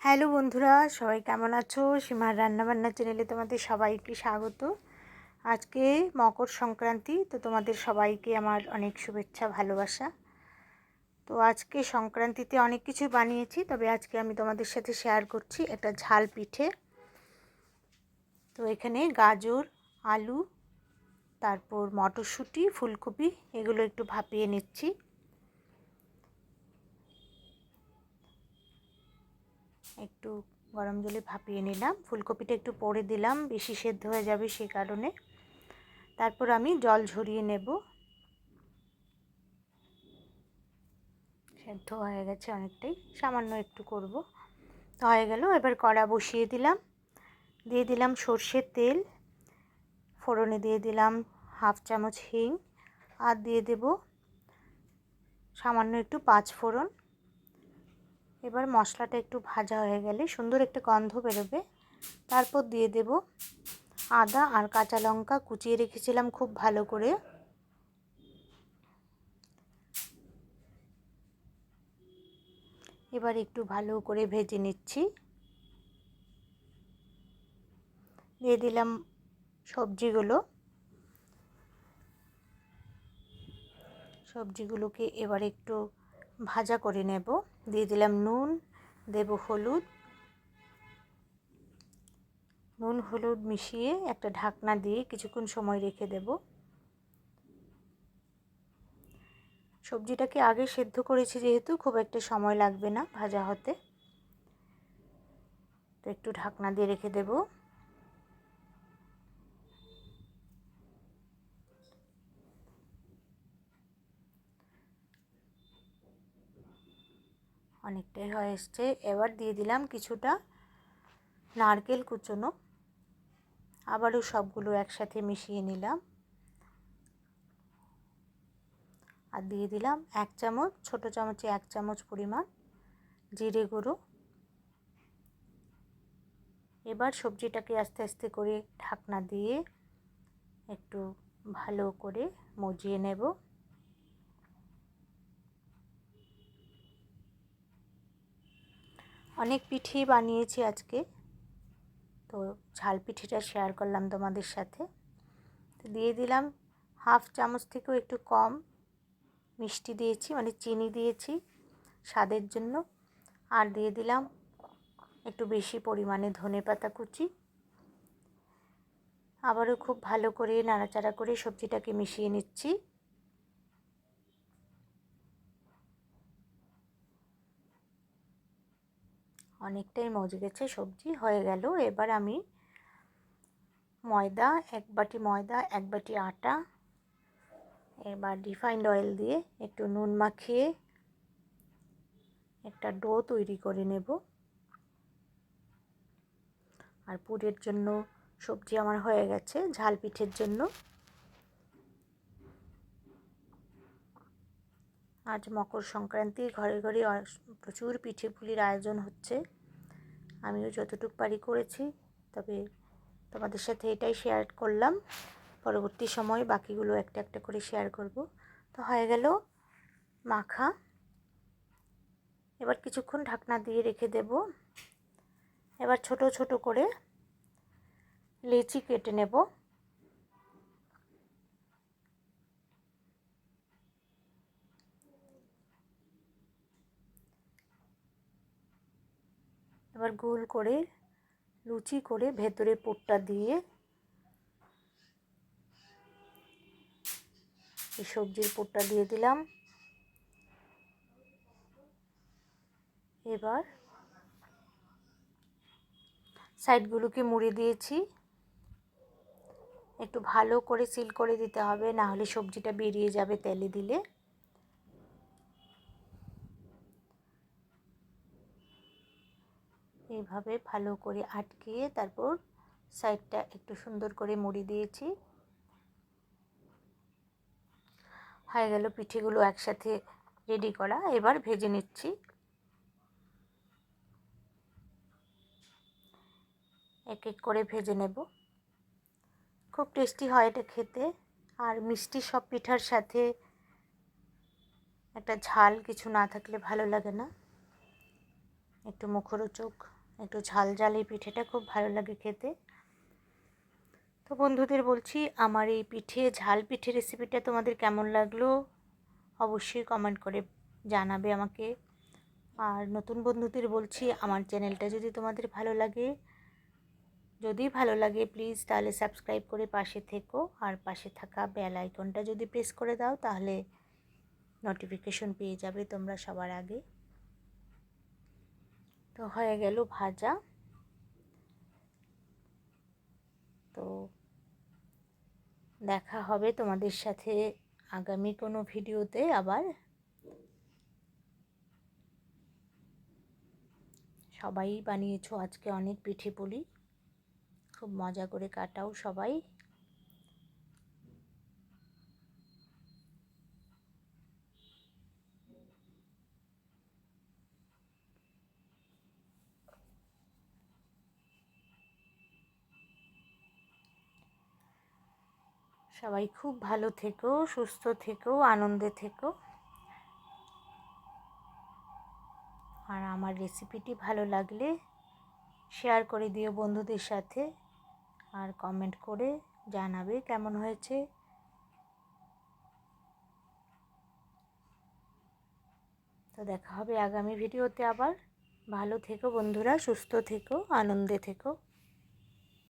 Hello বন্ধুরা, সবাই কেমন আছো? সীমার রান্নাবান্না চ্যানেলে তোমাদের সবাইকে স্বাগত। আজকে মকর সংক্রান্তি, তো তোমাদের সবাইকে আমার অনেক শুভেচ্ছা, ভালোবাসা। তো আজকে সংক্রান্তিতে অনেক কিছু বানিয়েছি, তবে আজকে আমি তোমাদের সাথে শেয়ার করছি একটা ঝাল পিঠে। তো এখানে গাজর, আলু, তারপর মটরশুঁটি, ফুলকপি, এগুলো একটু ভাপিয়ে নিচ্ছি। একটু গরম জলে ভাপিয়ে নিলাম। ফুলকপিটা একটু পরে দিলাম, বেশি সেদ্ধ হয়ে যাবে সে কারণে। তারপর আমি জল ঝরিয়ে নেব। সেদ্ধ হয়ে গেছে অনেকটাই, সামান্য একটু করব। তো হয়ে গেল, এবার কড়া বসিয়ে দিলাম। দিয়ে দিলাম সর্ষের তেল, ফোড়নে দিয়ে দিলাম হাফ চামচ হিং, আর দিয়ে দেব সামান্য একটু পাঁচ ফোড়ন এবার মশলাটা একটু ভাজা হয়ে গেলে সুন্দর একটা গন্ধ বেরোবে। তারপর দিয়ে দেব আদা আর কাঁচা লঙ্কা কুচিয়ে রেখেছিলাম খুব ভালো করে। এবার একটু ভালো করে ভেজে নিচ্ছি। দিয়ে দিলাম সবজিগুলো। সবজিগুলোকে এবার একটু ভাজা করে নেব। দিয়ে দিলাম নুন, দেব হলুদ। নুন, হলুদ মিশিয়ে একটা ঢাকনা দিয়ে কিছুক্ষণ সময় রেখে দেব। সবজিটাকে আগে সেদ্ধ করেছি যেহেতু, খুব একটা সময় লাগবে না ভাজা হতে। তো একটু ঢাকনা দিয়ে রেখে দেবো। অনেকটাই হয়ে এসছে। এবার দিয়ে দিলাম কিছুটা নারকেল কুচোনো। আবারও সবগুলো একসাথে মিশিয়ে নিলাম। আর দিয়ে দিলাম এক চামচ, ছোট চামচে এক চামচ পরিমাণ জিরে গুঁড়ো। এবার সবজিটাকে আস্তে আস্তে করে ঢাকনা দিয়ে একটু ভালো করে মজিয়ে নেব। অনেক পিঠে বানিয়েছি আজকে। তো ঝাল পিঠেটা শেয়ার করলাম তোমাদের সাথে। তো দিয়ে দিলাম হাফ চামচ থেকেও একটু কম মিষ্টি দিয়েছি মানে চিনি দিয়েছি স্বাদের জন্য। আর দিয়ে দিলাম একটু বেশি পরিমাণে ধনে পাতা কুচি। আবারও খুব ভালো করে নাড়াচাড়া করে সবজিটাকে মিশিয়ে নিচ্ছি। অনেকটাই মজে গেছে, সবজি হয়ে গেল। এবার আমি ময়দা, এক বাটি ময়দা, এক বাটি আটা, এবার রিফাইন্ড অয়েল দিয়ে একটু নুন মাখিয়ে একটা ডো তৈরি করে নেব। আর পুরের জন্য সবজি আমার হয়ে গেছে, ঝাল পিঠের জন্য। আজ মকর সংক্রান্তি, ঘরে ঘরে প্রচুর পিঠে পুলির আয়োজন হচ্ছে। আমিও যতটুকু পারি করেছি, তবে তোমাদের সাথে এটাই শেয়ার করলাম। পরবর্তী সময় বাকিগুলো একটা একটা করে শেয়ার করব। তো হয়ে গেল মাখা। এবার কিছুক্ষণ ঢাকনা দিয়ে রেখে দেব। এবার ছোট ছোট করে লেচি কেটে নেব। এবার গোল করে, লুচি করে ভেতরে পুরটা দিয়ে এই সবজির পুরটা দিয়ে দিলাম। এবার সাইডগুলোকে মুড়ে দিয়েছি। একটু ভালো করে সিল করে দিতে হবে, না হলে সবজিটা বেরিয়ে যাবে তেলে দিলে। এইভাবে ভালো করে আটকিয়ে তারপর সাইডটা একটু সুন্দর করে মুড়ি দিয়েছি। হয়ে গেল পিঠেগুলো একসাথে রেডি করা। এবার ভেজে নিচ্ছি। এক এক করে ভেজে নেব। খুব টেস্টি হয় এটা খেতে। আর মিষ্টি সব পিঠার সাথে একটা ঝাল কিছু না থাকলে ভালো লাগে না। একটু মুখরোচক। একটু ঝাল ঝাল এই পিঠেটা খুব ভালো লাগে খেতে। তো বন্ধুদের বলছি, আমার এই পিঠে, ঝাল পিঠে রেসিপিটা তোমাদের কেমন লাগল? অবশ্যই কমেন্ট করে জানাবে আমাকে। আর নতুন বন্ধুদের বলছি, আমার চ্যানেলটা যদি তোমাদের ভালো লাগে, যদি ভালো লাগে প্লিজ তাহলে সাবস্ক্রাইব করে পাশে থেকো। আর পাশে থাকা বেল আইকনটা যদি প্রেস করে দাও, তাহলে নোটিফিকেশন পেয়ে যাবে তোমরা সবার আগে। তো হয়ে গেল ভাজা। তো দেখা হবে তোমাদের সাথে আগামী কোনো ভিডিওতে আবার। সবাই বানিয়েছো আজকে অনেক পিঠে পুলি। খুব মজা করে কাটাও সবাই। সবাই খুব ভালো থেকো, সুস্থ থেকো, আনন্দে থেকো। আর আমার রেসিপিটি ভালো লাগলে শেয়ার করে দিও বন্ধুদের সাথে আর কমেন্ট করে জানাবে কেমন হয়েছে। তো দেখা হবে আগামী ভিডিওতে আবার। ভালো থেকো বন্ধুরা, সুস্থ থেকো, আনন্দে থেকো।